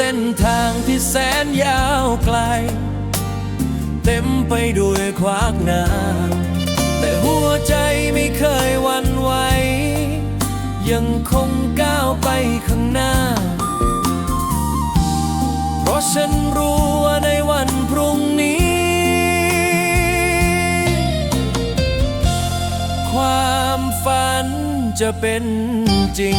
เส้นทางที่แสนยาวไกล เต็มไปด้วยขวากน้ำแต่หัวใจไม่เคยวันไหว ยังคงก้าวไปข้างหน้า เพราะฉันรู้ว่าในวันพรุ่งนี้ ความฝันจะเป็นจริง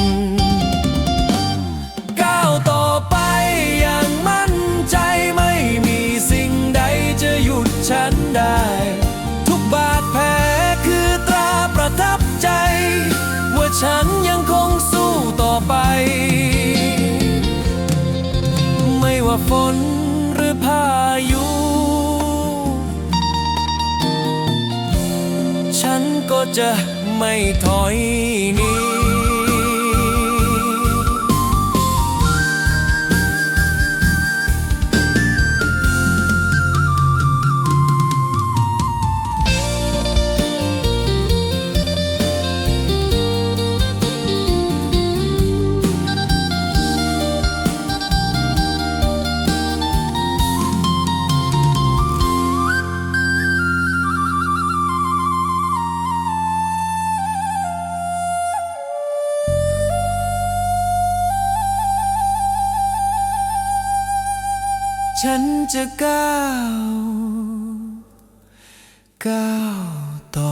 ไปไม่ว่าฝนหรือพายุ ฉันก็จะไม่ถอยนี ฉันจะก้าว ก้าวต่อ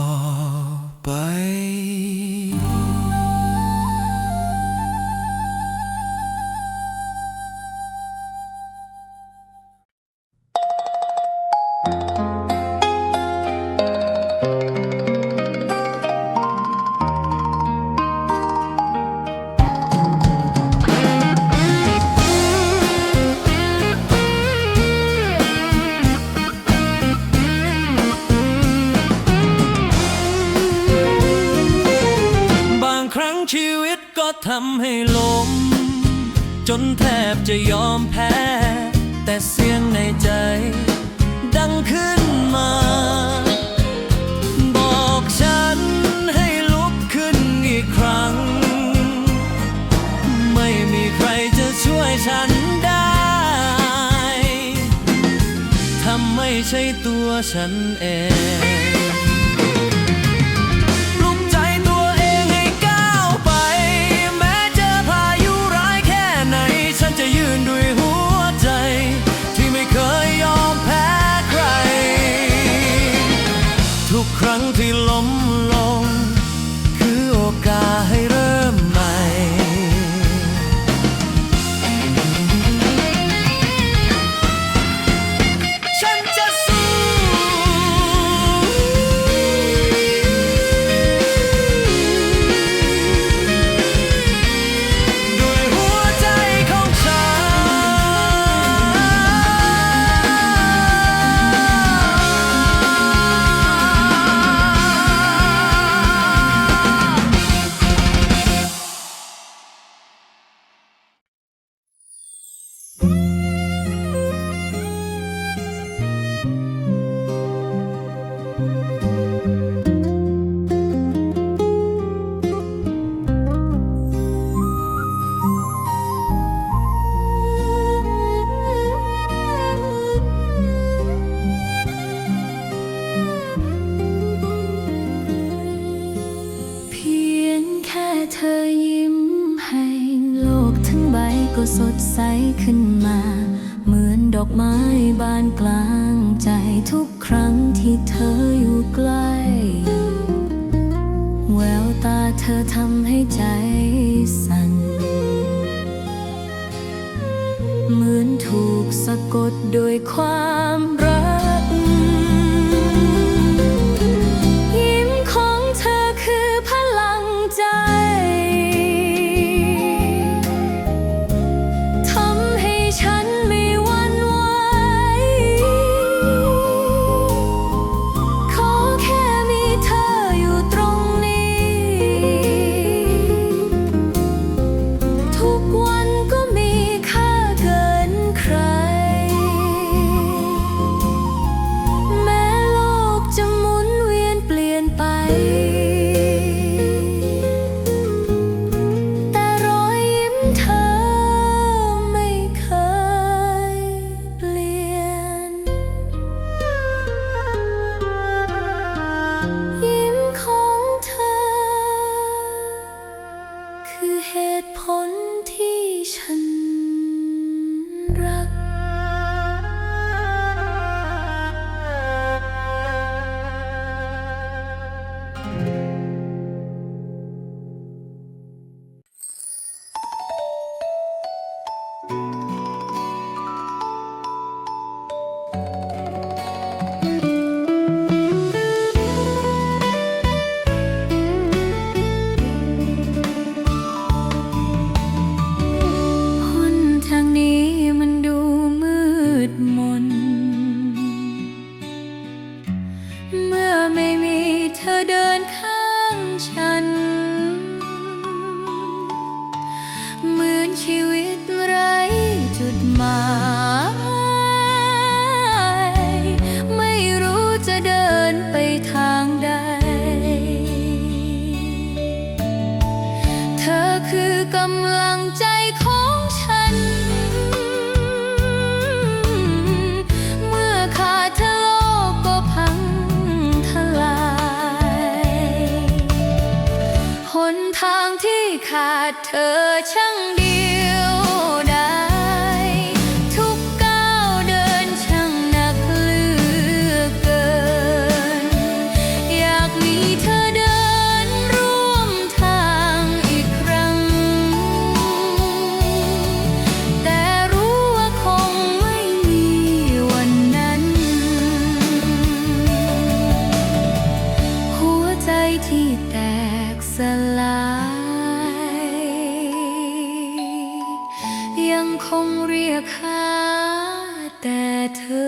ทำให้ล้ม จนแทบจะยอมแพ้ แต่เสียงในใจ ดังขึ้นมา บอกฉันให้ลุกขึ้นอีกครั้ง ไม่มีใครจะช่วยฉันได้ถ้าไม่ใช่ตัวฉันเอง โลกทั้งใบก็สดใสขึ้นมา เหมือนดอกไม้บานกลางใจทุกครั้งที่เธออยู่ใกล้แววตาเธอทำให้ใจสั่น เหมือนถูกสะกดโดวยความ คือเหตุผลที่ฉัน นทางที่ขาดเธอช่างดี เธอ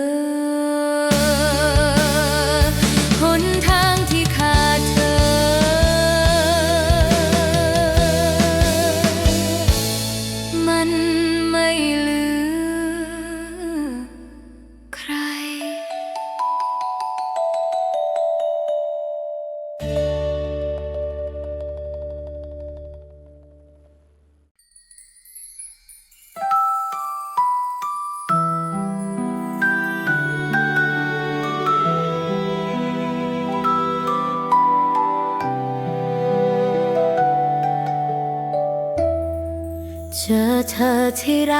เจอเธอที่ไร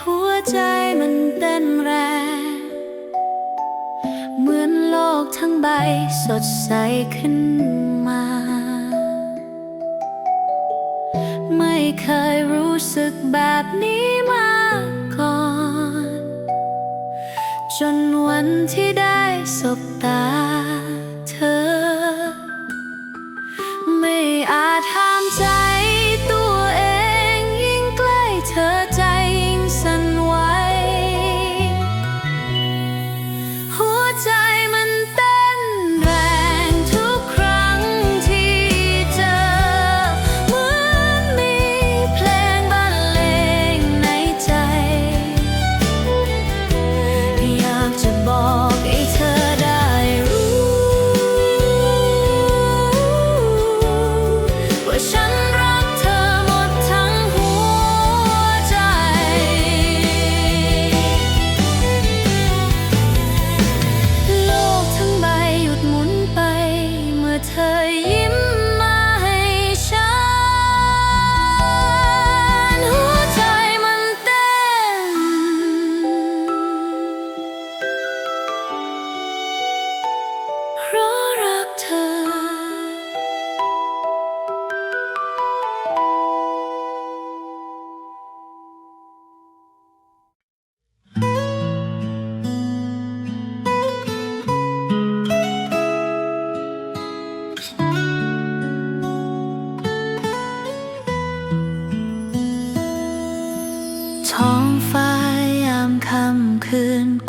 หัวใจมันเต้นแรง เหมือนโลกทั้งใบสดใสขึ้นมา ไม่เคยรู้สึกแบบนี้มาก่อน จนวันที่ได้สบตา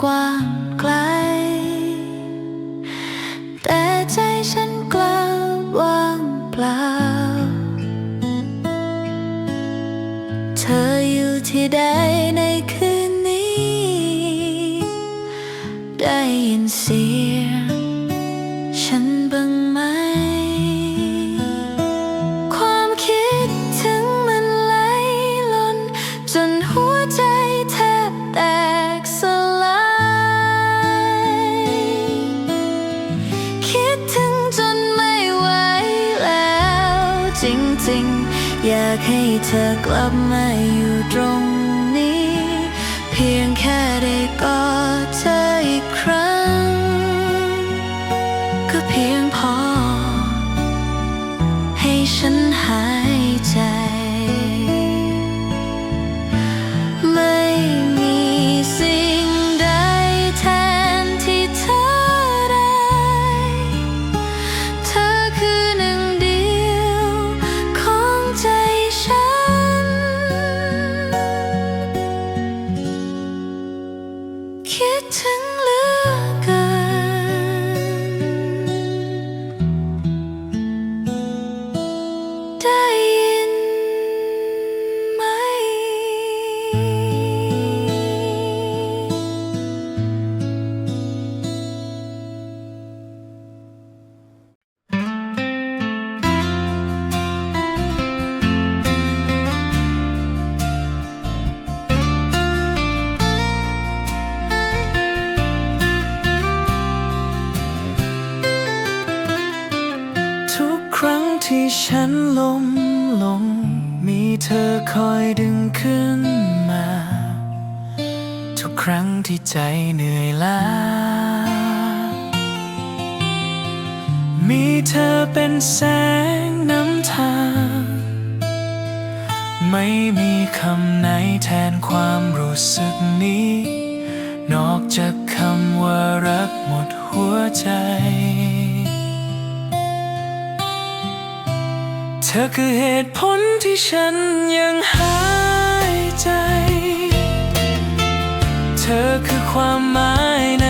กว้างไกล แต่ใจฉันกลับว่างเปล่า เธออยู่ที่ใด สิ่ง อยากให้เธอกลับมาอยู่ตรงนี้ เพียงแค่ได้กอดเธออีก ที่ฉันล้มลง มีเธอคอยดึงขึ้นมา ทุกครั้งที่ใจเหนื่อยล้า มีเธอเป็นแสงน้ำทางไม่มีคำไหนแทนความรู้สึกนี้ นอกจากคำว่ารักหมดหัวใจ เธอคือเหตุผลที่ฉันยังหายใจ เธอคือความหมายใน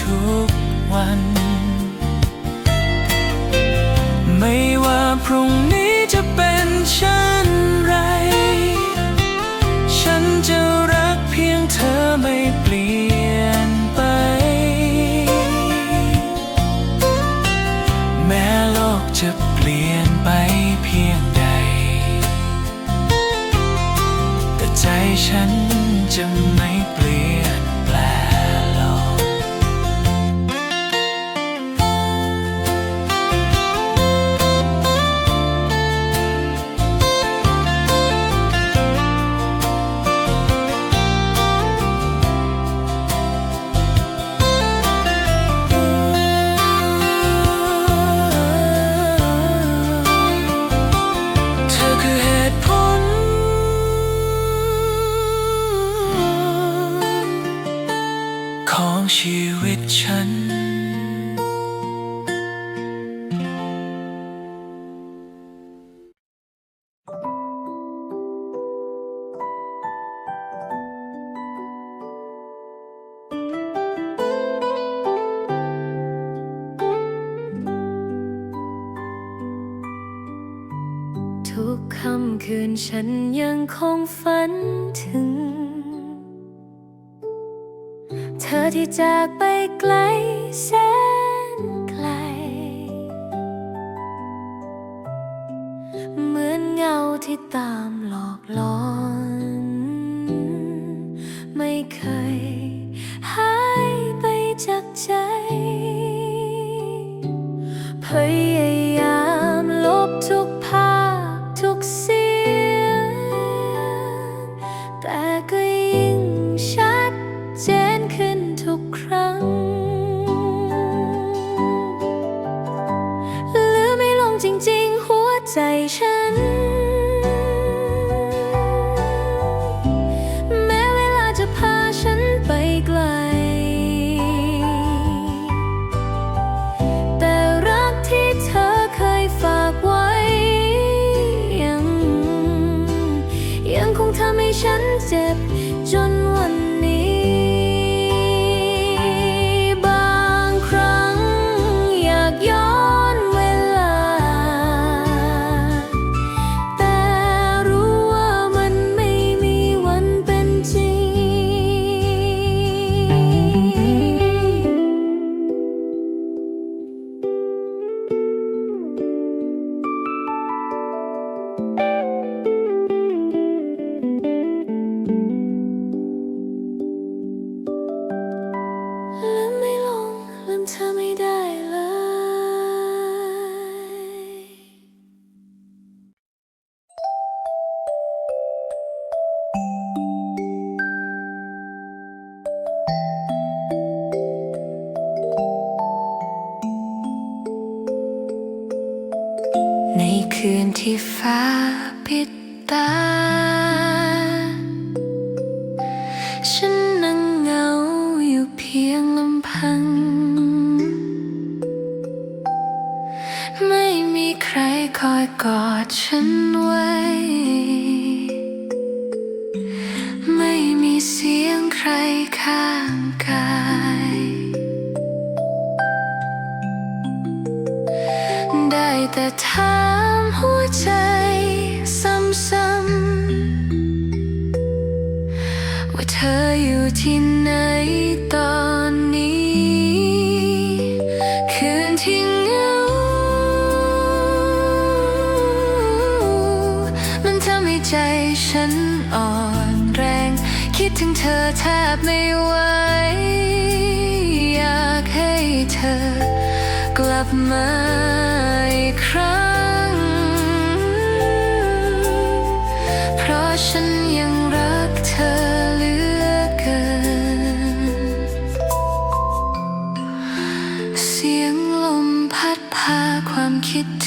ทุกๆวัน ไม่ว่าพรุ่งนี้จะเป็นเช่นไร ฉันจะรักเพียงเธอไม่เปลี่ยน คืนฉันยังคงฝันถึง เธอที่จากไปไกลแสนไกล เหมือนเงาที่ตามหลอกหลอน ไม่เคยหายไปจากใจพยาย ฉันเจ็บจนวันนี้ ที่ฟ้าปิดตา ฉันนั่งเหงาอยู่เพียงลำพัง ไม่มีใครคอยกอดฉันไว้ ไม่มีเสียงใครข้างกายได้แต่ถาม ที่ไหนตอนนี้ คืนที่เหงา มันทำให้ใจฉันอ่อนแรง คิดถึงเธอแทบไม่ไหว อยากให้เธอกลับมาอีกครั้ง เพราะฉันยัง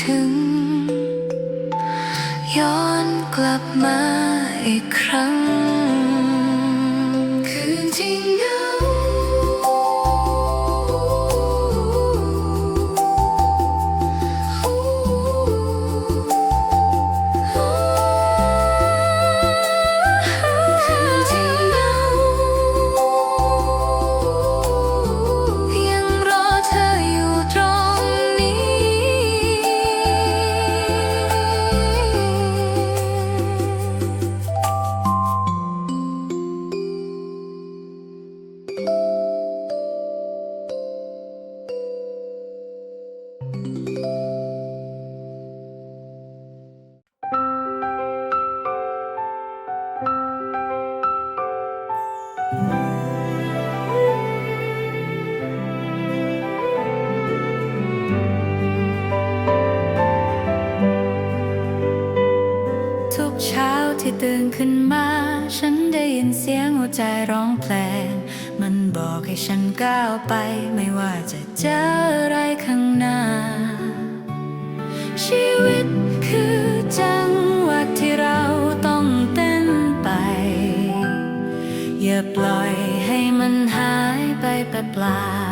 ถึง ย้อนกลับมา ตื่นขึ้นมา ฉันได้ยินเสียงหัวใจร้องเพลง มันบอกให้ฉันก้าวไป ไม่ว่าจะเจออะไรข้างหน้า ชีวิตคือจังหวะที่เราต้องเต้นไป อย่าปล่อยให้มันหายไปเปล่า